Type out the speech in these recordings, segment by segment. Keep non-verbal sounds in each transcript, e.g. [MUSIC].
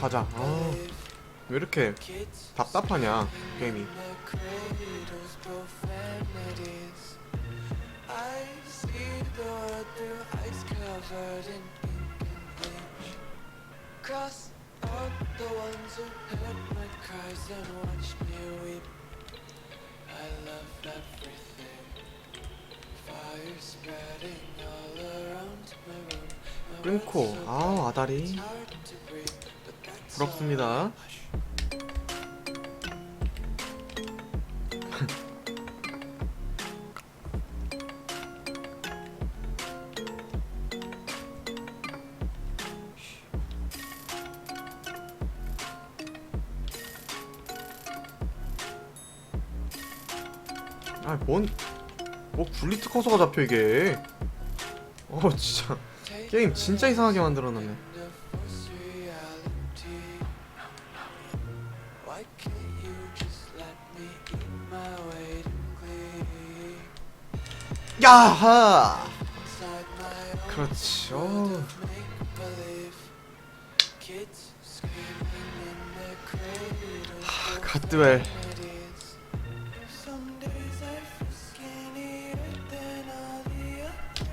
가자. 아, 왜 이렇게 답답하냐 게임이. 끊고 아 아다리 부럽습니다. [LAUGHS] 아 뭔 뭐 굴리트 커서가 잡혀 이게. 어 진짜. 게임 진짜 이상하게 만들어놨네 야하 그렇지 어. cradles for 갓드웰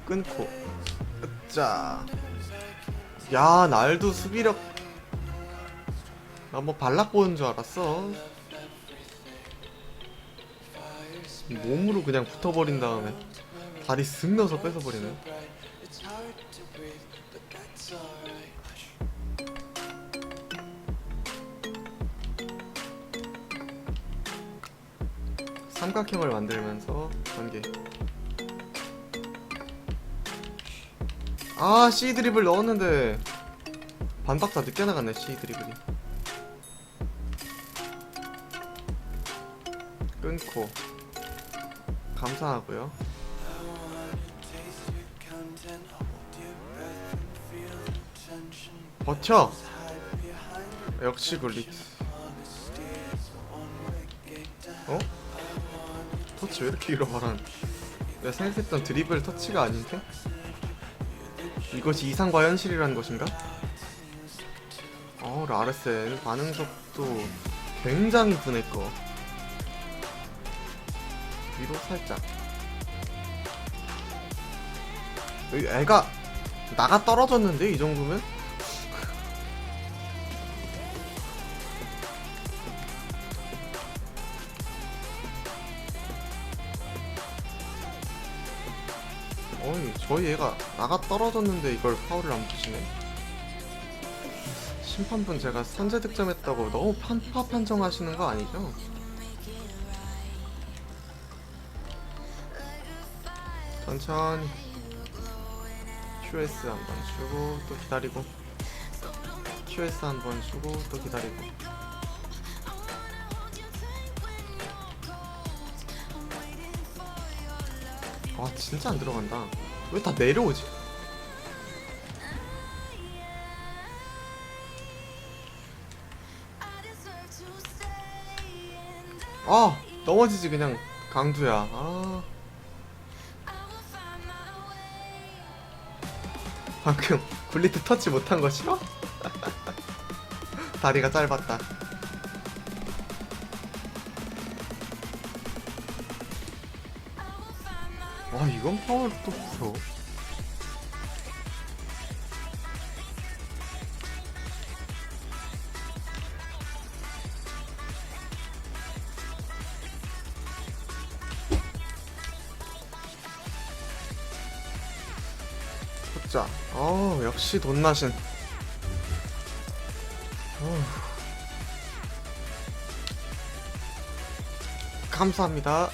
끊고. 자 야 날도 수비력 나뭐 발락 보는 줄 알았어 몸으로 그냥 붙어버린 다음에 다리 쓱 넣어서 alright. 삼각형을 만들면서 전개. 아 C 드립을 넣었는데 반박자 늦게 나갔네 C 드리블이. 끊고 감사하고요. 버텨 역시 to 어? 터치 왜 이렇게 잃어버린 내가 생각했던 드리블 터치가 아닌데? 이것이 이상과 현실이라는 것인가? 어 라르센 반응 속도 굉장히 분해꺼 위로 살짝 여기 애가 나가 떨어졌는데 이 정도면? 어이 저희 애가 나가 떨어졌는데 이걸 파울을 안 부시네 심판분 제가 선제 득점했다고 너무 판 파 판정하시는 거 아니죠? 천천히. QS 한 번 주고 또 기다리고. QS 한 번 주고 또 기다리고. 아 진짜 안 들어간다. 왜 다 내려오지? 아 넘어지지 그냥. 강두야. 아 방금 [LAUGHS] 굴리트 터치 못한 거 싫어? [LAUGHS] 다리가 짧았다 와 이건 파울 또 풀어 자, 어 역시 돈나신. 감사합니다.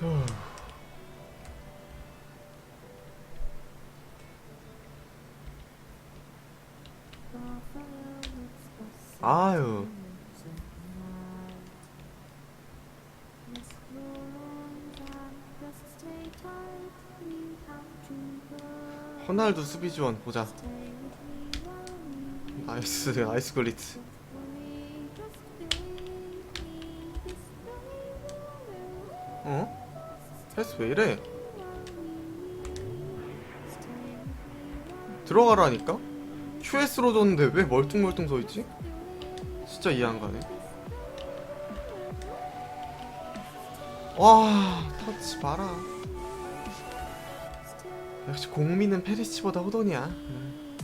후. 아유. 허날두 수비 지원 보자 나이스 아이스 글리트 어? 패스 왜 이래? 들어가라니까? QS로 줬는데 왜 멀뚱멀뚱 서있지? 진짜 이해 안 가네 와 터치 봐라 역시 공민은 페리시보다 호돈이야. 음.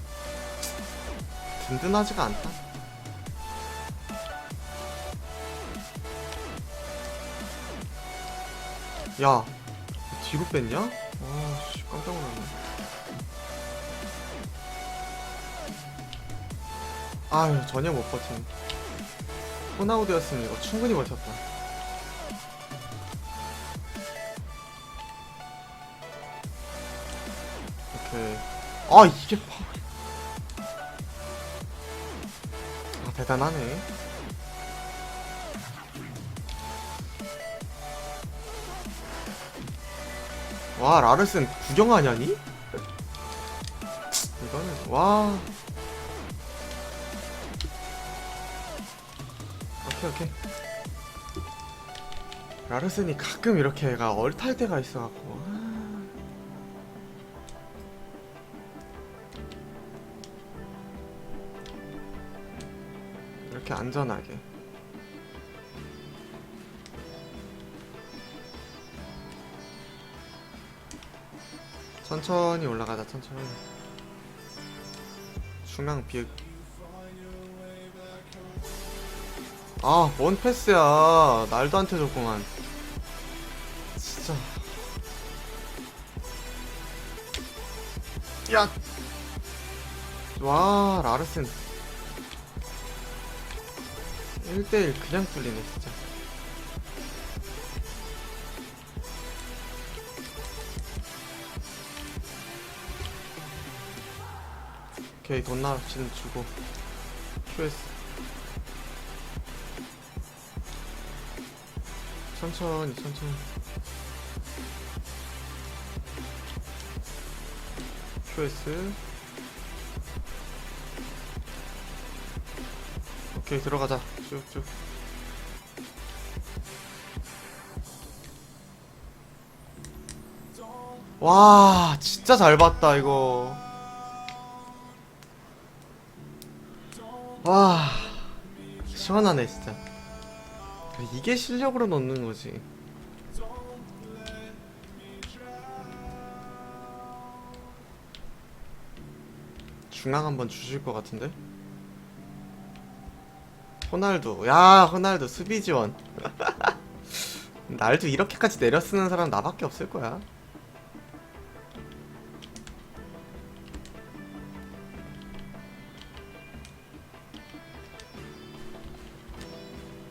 든든하지가 않다. 야 뒤로 뺐냐? 아씨 깜짝 놀랐네. 아유 전혀 못 버티네 호나우드였으면 이거 충분히 버텼다 아 이게 파울 아 대단하네. 와 라르슨 구경하냐니? 이거는 와. 오케이 오케이. 라르슨이 가끔 이렇게 애가 얼탈 때가 있어갖고 안전하게. 천천히 올라가자 천천히. 중앙 비읍. 아뭔 패스야. 날도한테 줬구만. 진짜. 야! 와 라르슨 1대1 그냥 뚫리네 진짜. 오케이 돈나치는 주고. QS 천천히 천천히. QS 오케이 들어가자. 쭉쭉. 와 진짜 잘 봤다 이거. 와 시원하네 진짜. 이게 실력으로 넣는 거지. 중앙 한번 주실 것 같은데 호날두. 야 호날두 수비 지원. [LAUGHS] 날도 이렇게까지 내려 쓰는 사람 나밖에 없을 거야.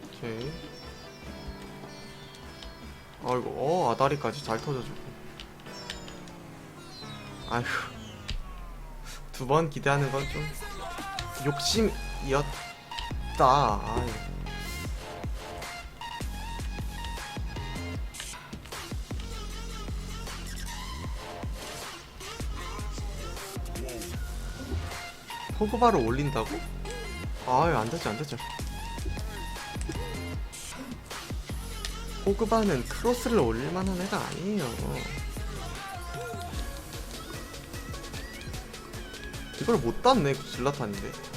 오케이. 아이고 어 아다리까지 잘 터져주고. 아휴. 두 번 기대하는 건 좀 욕심이었 다 아유. 포그바를 올린다고? 아유 안 되죠 안 되죠 포그바는 크로스를 올릴 만한 애가 아니에요 이걸 못 땄네 질라탄인데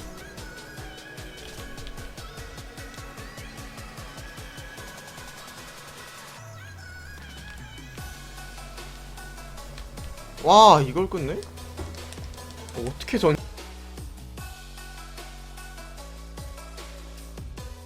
와 이걸 끝내? 어, 어떻게 전